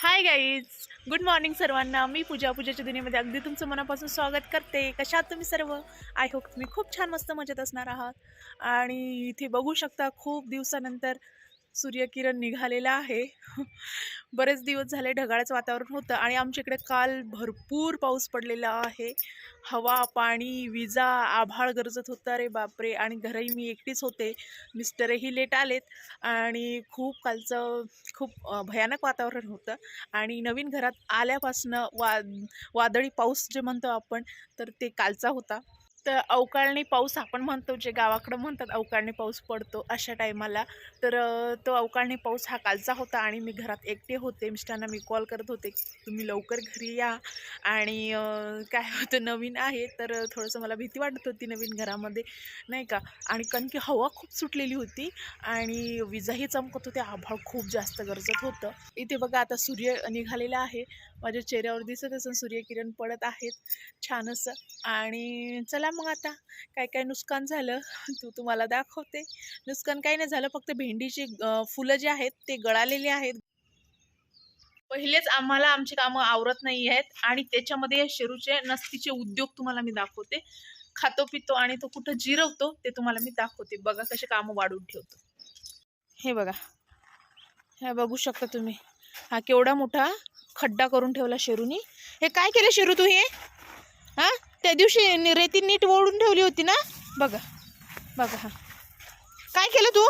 Hi guys good morning सर्वांना. मी पूजा. पूजाच्या दुनियेमध्ये अगदी तुमचं मनापासून स्वागत करते. कशा आहात तुम्ही सर्व? आय होप तुम्ही खूप छान मस्त मजेत असणार आहात. आणि इथे बघू शकता खूप दिवसानंतर सूर्यकिरण निघालेला आहे. बरेच दिवस झाले ढगाळाचं वातावरण होतं आणि आमच्या इकडे काल भरपूर पाऊस पडलेला आहे. हवा पाणी विजा आभाळ गरजत होतं. रे बापरे! आणि घरही मी एकटीच होते. मिस्टरही लेट आलेत. आणि खूप कालचं खूप भयानक वातावरण होतं. आणि नवीन घरात आल्यापासनं वा वादळी पाऊस जे म्हणतो आपण तर ते कालचा होता. तर अवकाळणी पाऊस आपण म्हणतो जे गावाकडं म्हणतात अवकाळणी पाऊस पडतो अशा टायमाला. तर तो अवकाळणी पाऊस हा कालचा होता आणि मी घरात एकटे होते. मिस्टरांना मी कॉल करत होते तुम्ही लवकर घरी या. आणि काय होतं नवीन आहे. तर थोडंसं मला भीती वाटत होती नवीन घरामध्ये नाही का? आणि कारण की हवा खूप सुटलेली होती आणि विजाही चमकत होते. आभाळ खूप जास्त गरजत होतं. इथे बघा आता सूर्य निघालेला आहे. माझ्या चेहऱ्यावर दिसत असं सूर्यकिरण पडत आहेत. छान असं आणि चला मग आता? काय काय नुकसान झालं? तू तुम्हाला दाखवते. नुकसान काही नाही झालं फक्त भेंडीची फुलं जी आहेत ते गळालेली आहेत. पहिलेच आम्हाला आमची कामं आवरत नाही आहेत आणि त्याच्यामध्ये शेरूचे नसतीचे उद्योग तुम्हाला मी दाखवते. खातो पितो आणि तो कुठं जिरवतो ते तुम्हाला मी दाखवते. बघा कसे कामं वाढून ठेवतो. हे बघा. हे बघू शकता तुम्ही. हा केवढा मोठा खड्डा करून ठेवला शेरूनी. हे काय केलं शेरू तू हे? हा? त्या दिवशी रेती नीट ओढून ठेवली होती ना? बघा बघा हा. काय केलं तू?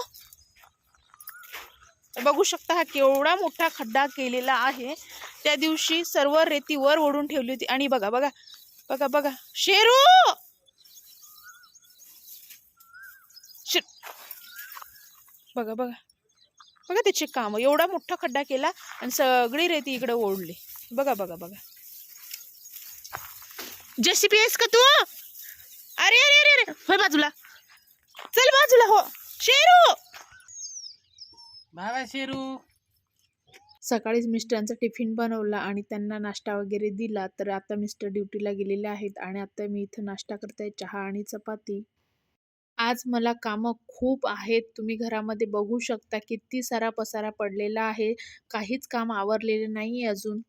बघू शकता हा केवढा मोठा खड्डा केलेला आहे. त्या दिवशी सर्व रेती वर ओढून ठेवली होती. आणि बघा बघा बघा बघा. शेरू! शे बघा बघा. बघा त्याचे काम. एवढा मोठा खड्डा केला आणि सगळी रेती इकडे ओढली. बघा बघा बघा. जेसीपी आहेस का तू? अरे अरे अरे अरे. होय बाजूला. चल बाजूला हो. शेरू! बाय शेरू. सकाळीच मिस्टरांचा टिफिन बनवला आणि त्यांना नाश्ता वगैरे दिला तर आता मिस्टर ड्युटीला गेलेले आहेत आणि आता मी इथं नाश्ता करताय चहा आणि चपाती. आज मला कामं खूप आहेत. तुम्ही घरामध्ये बघू शकता किती सारा पसारा पडलेला आहे. काहीच काम आवरलेले नाही अजून.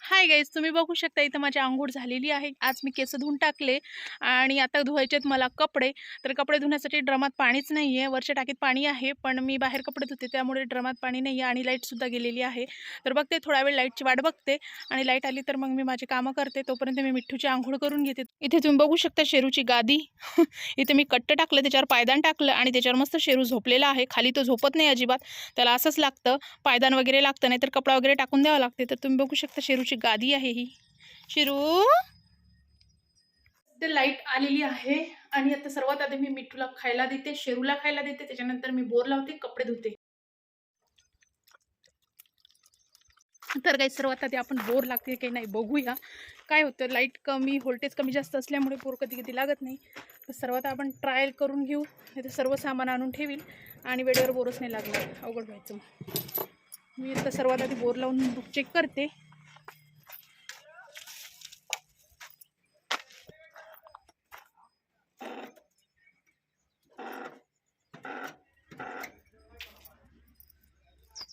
हाय गाईज तुम्ही बघू शकता इथं माझी आंघोळ झालेली आहे. आज मी केस धुवून टाकले आणि आता धुवायचेत मला कपडे. तर कपडे धुण्यासाठी ड्रमात पाणीच नाही आहे वरच्या टाकीत पाणी आहे पण मी बाहेर कपडे धुते त्यामुळे ड्रमात पाणी नाही आहे आणि लाईटसुद्धा गेलेली आहे. तर बघते थोडा वेळ लाईटची वाट बघते आणि लाइट आली तर मग मी माझी कामं करते. तोपर्यंत मी मिठ्ठूची आंघोळ करून घेते. इथे तुम्ही बघू शकता शेरूची गादी. इथे मी कट्ट टाकलं त्याच्यावर पायदान टाकलं आणि त्याच्यावर मस्त शेरू झोपलेला आहे. खाली तो झोपत नाही अजिबात. त्याला असंच लागतं. पायदान वगैरे लागतं नाही तर कपडा वगैरे टाकून द्यावं लागते. तर तुम्ही बघू शकता शेरूची गादी आहे ही. शिरू. ते लाइट आलेली आहे आणि आता सर्वात आधी मी मिठूला खायला देते शेरूला खायला देते त्याच्यानंतर मी बोर लावते कपडे धुते. तर काही सर्वात आधी आपण बोर लागते काही नाही बघूया. काय होतं लाइट कमी व्होल्टेज कमी जास्त असल्यामुळे बोर कधी कधी लागत नाही. तर सर्वात आपण ट्रायल करून घेऊ. नाही तर सर्व सामान आणून ठेवील आणि वेळेवर बोरच नाही लागणार. अवघड व्हायचं. मग. मी आता सर्वात आधी बोर लावून चेक करते.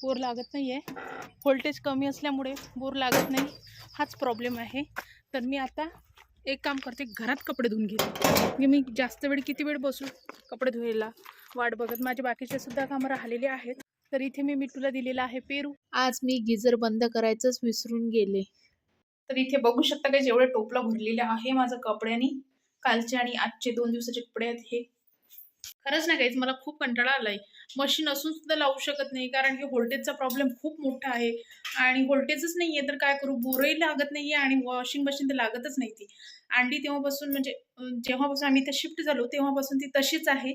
बोर लागत नाही आहे व्होल्टेज कमी असल्यामुळे बोर लागत नाही. हाच प्रॉब्लेम आहे. तर मी आता एक काम करते. घरात कपडे धुवून घेते. म्हणजे मी जास्त वेळ किती वेळ बसू कपडे धुवायला वाट बघत माझे बाकीचे सुद्धा कामं राहिलेले आहेत. तर इथे मी मिठूला दिलेला आहे पेरू. आज मी गिजर बंद करायचंच विसरून गेले. तर इथे बघू शकता काही जेवढे टोपला भरलेले आहे माझं कपड्यांनी. कालचे आणि आजचे दोन दिवसाचे कपडे आहेत हे. खरंच नाही काहीच मला खूप कंटाळा आलाय. मशीन असून सुद्धा लावू शकत नाही कारण की व्होल्टेजचा प्रॉब्लेम खूप मोठा आहे. आणि व्होल्टेजच नाही आहे तर काय करू? बोरही लागत नाही आहे आणि वॉशिंग मशीन तर लागतच नाही ती. अंडी तेव्हापासून म्हणजे जेव्हापासून आम्ही इथं शिफ्ट झालो तेव्हापासून ती तशीच आहे.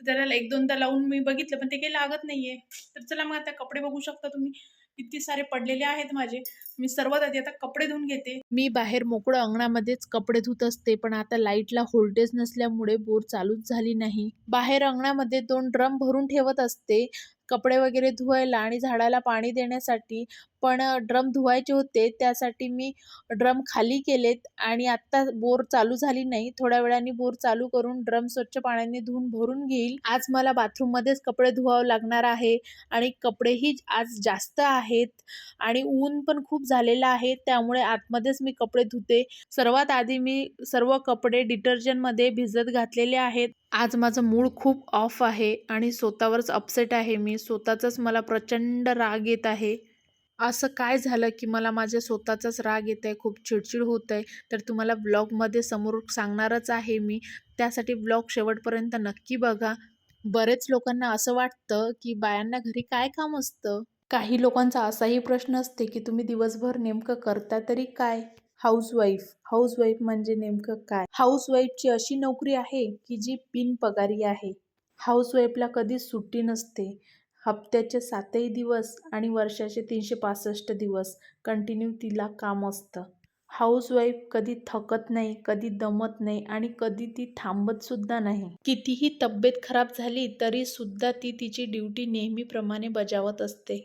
तर त्याला एक दोनदा लावून मी बघितलं पण ते काही लागत नाही आहे तर चला मग आता कपडे बघू शकता तुम्ही. किती सारे पडलेले आहेत माझे. मी सर्वात आधी आता कपडे धुवून घेते. मी बाहेर मोकळं अंगणामध्येच कपडे धुत असते पण आता लाईटला व्होल्टेज नसल्यामुळे बोर चालूच झाली नाही. बाहेर अंगणामध्ये दोन ड्रम भरून ठेवत असते कपडे वगैरे धुवायला आणि झाडाला पाणी देण्यासाठी. पण ड्रम धुवायचे होते त्यासाठी मी ड्रम खाली केलेत आणि आत्ता बोर चालू झाली नाही. थोड्या वेळाने बोर चालू करून ड्रम स्वच्छ पाण्याने धुवून भरून घेईल. आज मला बाथरूममध्येच कपडे धुवावं लागणार आहे आणि कपडेही आज जास्त आहेत आणि ऊन पण खूप झालेलं आहे त्यामुळे आतमध्येच मी कपडे धुते. सर्वात आधी मी सर्व कपडे डिटर्जंटमध्ये भिजत घातलेले आहेत. आज माझं मूड खूप ऑफ आहे आणि स्वतःवरच अपसेट आहे मी. स्वतःचाच मला प्रचंड राग येत आहे. असं काय झालं की मला माझ्या स्वतःचाच राग येत आहे खूप चिडचिड होत आहे तर तुम्हाला ब्लॉगमध्ये समोर सांगणारच आहे मी. त्यासाठी ब्लॉग शेवटपर्यंत नक्की बघा. बरेच लोकांना असं वाटतं की बायांना घरी काय काम असतं? काही लोकांचा असाही प्रश्न असते की तुम्ही दिवसभर नेमकं करता तरी काय? हाऊसवाईफ हाऊसवाईफ म्हणजे नेमकं काय? हाऊसवाईफची अशी नोकरी आहे की जी बिनपगारी आहे. हाऊसवाईफला कधीच सुट्टी नसते. हप्त्याचे सातही दिवस आणि वर्षाचे तीनशे पासष्ट दिवस कंटिन्यू तिला काम असतं. हाऊसवाईफ कधी थकत नाही कधी दमत नाही आणि कधी ती थांबत सुद्धा नाही. कितीही तब्येत खराब झाली तरी सुद्धा ती तिची ड्युटी नेहमीप्रमाणे बजावत असते.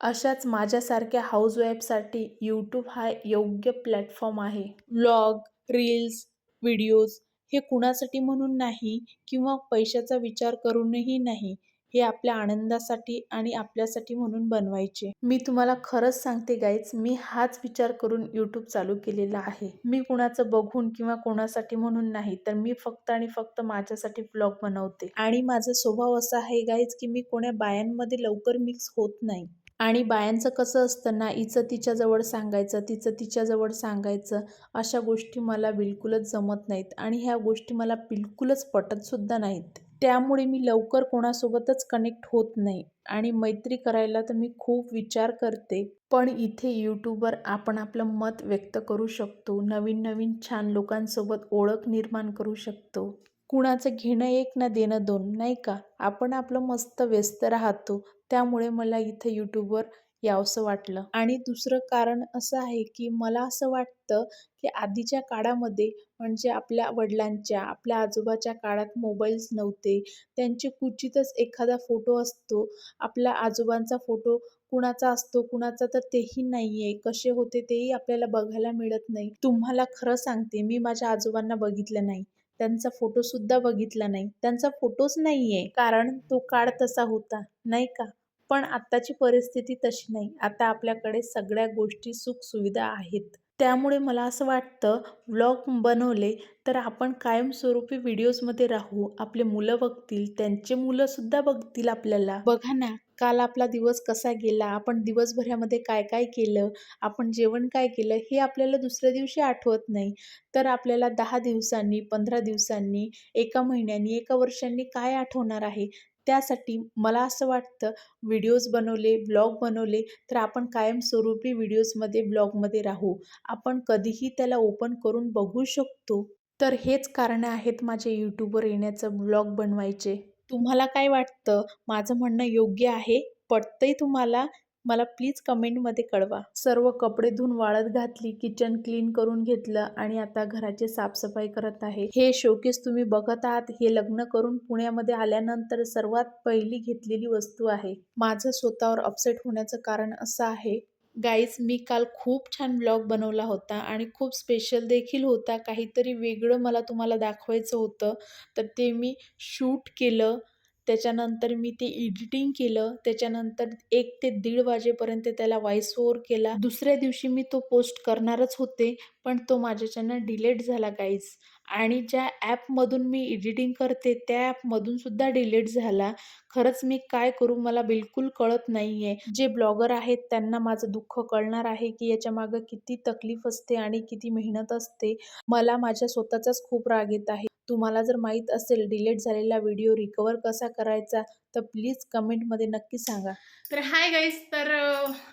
अशाच माझ्यासारख्या हाऊसवाईफसाठी यूट्यूब हा योग्य प्लॅटफॉर्म आहे. ब्लॉग रील्स व्हिडिओज हे कुणासाठी म्हणून नाही किंवा पैशाचा विचार करूनही नाही हे आपल्या आनंदासाठी आणि आपल्यासाठी म्हणून बनवायचे. मी तुम्हाला खरंच सांगते गाईच मी हाच विचार करून यूट्यूब चालू केलेला आहे. मी कुणाचं बघून किंवा कोणासाठी म्हणून नाही तर मी फक्त आणि फक्त माझ्यासाठी ब्लॉग बनवते. आणि माझा स्वभाव असा आहे गाईच की मी कोण्या बायांमध्ये लवकर मिक्स होत नाही. आणि बायांचं कसं असतं ना हिचं तिच्याजवळ सांगायचं तिचं तिच्याजवळ सांगायचं अशा गोष्टी मला बिलकुलच जमत नाहीत. आणि ह्या गोष्टी मला बिलकुलच पटतसुद्धा नाहीत. त्यामुळे मी लवकर कोणासोबतच कनेक्ट होत नाही. आणि मैत्री करायला तर मी खूप विचार करते. पण इथे यूट्यूबवर आपण आपलं मत व्यक्त करू शकतो. नवीन नवीन छान लोकांसोबत ओळख निर्माण करू शकतो. कुणाचं घेणं एक ना देणं दोन नाही का? आपण आपलं मस्त व्यस्त राहतो. त्यामुळे मला इथं यूट्यूबवर यावंसं वाटलं. आणि दुसरं कारण असं आहे की मला असं वाटतं की आधीच्या काळामध्ये म्हणजे आपल्या वडिलांच्या आपल्या आजोबाच्या काळात मोबाईल्स नव्हते. त्यांचे क्वचितच एखादा फोटो असतो. आपल्या आजोबांचा फोटो कुणाचा असतो कुणाचा तर तेही नाही आहे कसे होते तेही आपल्याला बघायला मिळत नाही. तुम्हाला खरं सांगते मी माझ्या आजोबांना बघितलं नाही. त्यांचा फोटोसुद्धा बघितला नाही. त्यांचा फोटोच नाही आहे कारण तो काळ तसा होता. नाही का? पण आत्ताची परिस्थिती तशी नाही. आता आपल्याकडे सगळ्या गोष्टी सुखसुविधा आहेत. त्यामुळे मला असं वाटतं व्लॉग बनवले तर आपण कायमस्वरूपी व्हिडिओजमध्ये राहू. आपले मुलं बघतील त्यांचे मुलंसुद्धा बघतील आपल्याला. बघा ना काल आपला दिवस कसा गेला आपण दिवसभरामध्ये काय काय केलं आपण जेवण काय केलं हे आपल्याला दुसऱ्या दिवशी आठवत नाही. तर आपल्याला दहा दिवसांनी पंधरा दिवसांनी एका महिन्यानी एका वर्षांनी काय आठवणार आहे? त्यासाठी मला असं वाटतं व्हिडिओज बनवले ब्लॉग बनवले तर आपण कायमस्वरूपी व्हिडिओजमध्ये ब्लॉगमध्ये राहू. आपण कधीही त्याला ओपन करून बघू शकतो. तर हेच कारणं आहेत माझे यूट्यूबवर येण्याचं ब्लॉग बनवायचे. तुम्हाला काय वाटतं? माझं म्हणणं योग्य आहे? पटतंय तुम्हाला? मला प्लीज कमेंटमध्ये कळवा. सर्व कपडे धुवून वाळत घातली किचन क्लीन करून घेतलं आणि आता घराची साफसफाई करत आहे. हे शोकेस तुम्ही बघत आहात हे लग्न करून पुण्यामध्ये आल्यानंतर सर्वात पहिली घेतलेली वस्तू आहे. माझं स्वतःवर अपसेट होण्याचं कारण असं आहे. गाईज मी काल खूप छान ब्लॉग बनवला होता आणि खूप स्पेशल देखील होता. काहीतरी वेगळं मला तुम्हाला दाखवायचं होतं. तर ते मी शूट केलं. त्याच्यानंतर मी ते एडिटिंग केलं. त्याच्यानंतर एक ते दीड वाजेपर्यंत त्याला व्हॉइस ओव्हर केला. दुसऱ्या दिवशी मी तो पोस्ट करणारच होते पण तो माझ्याच्यानं डिलेट झाला काहीच आणि ज्या ॲपमधून मी एडिटिंग करते त्या ॲपमधून सुद्धा डिलीट झाला. खरंच मी काय करू मला बिलकुल कळत नाही आहे जे ब्लॉगर आहेत त्यांना माझं दुःख कळणार आहे की याच्या मागं किती तकलीफ असते आणि किती मेहनत असते. मला माझ्या स्वतःचाच खूप राग येत आहे. तुम्हाला जर माहीत असेल डिलीट झालेला व्हिडिओ रिकवर कसा करायचा तर प्लीज कमेंटमध्ये नक्की सांगा. तर हाय गाईज तर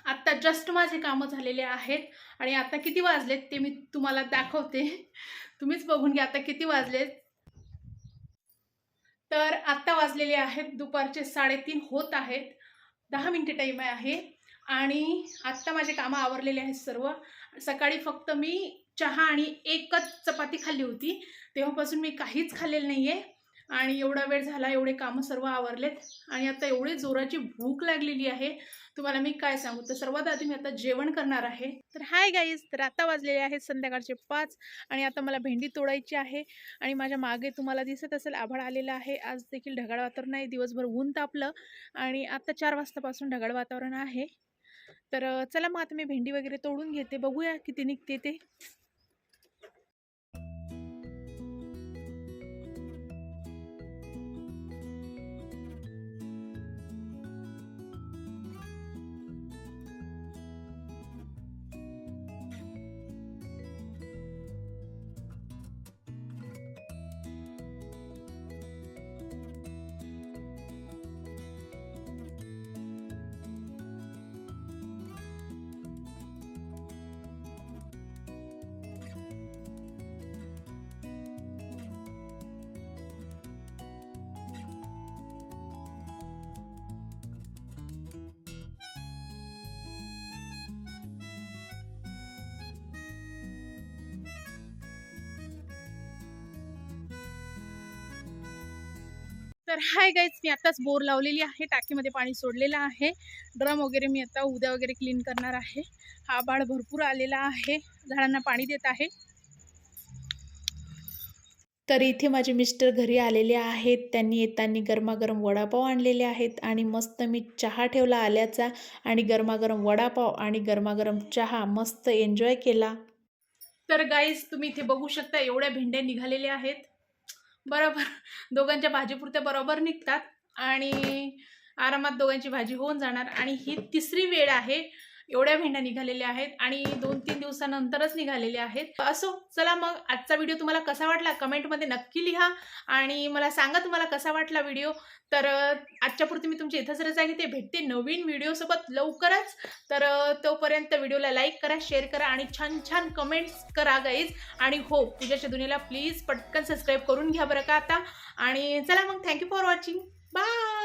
आत्ता जस्ट माझे कामं झालेले आहेत आणि आता किती वाजलेत ते मी तुम्हाला दाखवते. तुम्हीच बघून घ्या आता किती वाजलेत. तर आत्ता वाजलेले आहेत दुपारचे साडेतीन होत आहेत. दहा मिनटे टाईम आहे. आणि आत्ता माझे कामं आवरलेले आहेत सर्व. सकाळी फक्त मी चहा आणि एकच चपाती खाल्ली होती. तेव्हापासून मी काहीच खाल्लेलं नाही आहे आणि एवढा वेळ झाला एवढे कामं सर्व आवरलेत. आणि आता एवढी जोराची भूक लागलेली आहे. तुम्हाला मी काय सांगू? तर सर्वात आधी मी आता जेवण करणार आहे. तर हाय गाईज तर आता वाजलेले आहेत संध्याकाळचे पाच. आणि आता मला भेंडी तोडायची आहे. आणि माझ्या मागे तुम्हाला दिसत असेल आभाळ आलेलं आहे. आज देखील ढगाळ वातावरण आहे. दिवसभर ऊन तापलं. आणि आता चार वाजतापासून ढगाळ वातावरण आहे. तर चला मग आता मी भेंडी वगैरे तोडून घेते. बघूया किती निघते ते. तर हाय गाईज मी आताच बोर लावलेली आहे टाकीमध्ये पाणी सोडलेलं आहे. ड्रम वगैरे मी आता उद्या वगैरे क्लीन करणार आहे. हा बाळ भरपूर आलेला आहे झाडांना पाणी देत आहे. तर इथे माझे मिस्टर घरी आलेले आहेत त्यांनी येताना गरमागरम वडापाव आणलेले आहेत आणि मस्त मी चहा ठेवला आल्याचा आणि गरमागरम वडापाव आणि गरमागरम चहा मस्त एन्जॉय केला. तर गाईज तुम्ही इथे बघू शकता एवढ्या भेंड्या निघालेल्या आहेत. बरोबर. दोघांच्या भाजीपुरत्या बरोबर निघतात आणि आरामात दोघांची भाजी होऊन जाणार. आणि ही तिसरी वेळ आहे एवढ्या भेंड्या निघालेल्या आहेत आणि दोन तीन दिवसानंतरच निघालेल्या आहेत. असो चला मग आजचा व्हिडिओ तुम्हाला कसा वाटला कमेंटमध्ये नक्की लिहा आणि मला सांगा तुम्हाला कसा वाटला व्हिडिओ. तर आजच्यापुरती मी तुमच्या इथंच रजा घेते. भेटते नवीन व्हिडिओसोबत लवकरच. तर तोपर्यंत व्हिडिओला लाईक करा शेअर करा आणि छान छान कमेंट्स करा गाईज आणि हो पूजाच्या दुनियाला प्लीज पटकन सबस्क्राईब करून घ्या बरं का आता. आणि चला मग थँक्यू फॉर वॉचिंग बाय